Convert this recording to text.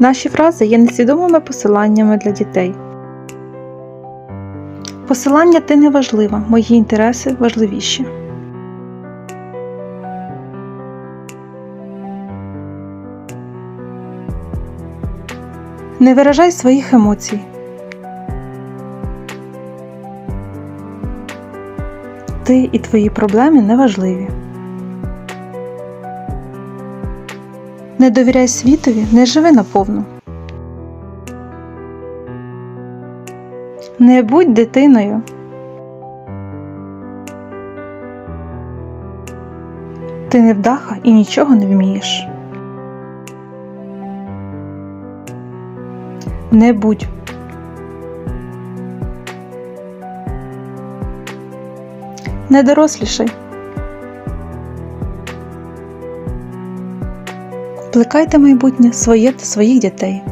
Наші фрази є несвідомими посиланнями для дітей. Посилання ти не важлива, мої інтереси важливіші. Не виражай своїх емоцій. Ти і твої проблеми неважливі. Не довіряй світові, не живи наповну. Не будь дитиною. Ти невдаха і нічого не вмієш. Не будь. Не дорослішай. Плекайте майбутнє своє та своїх дітей.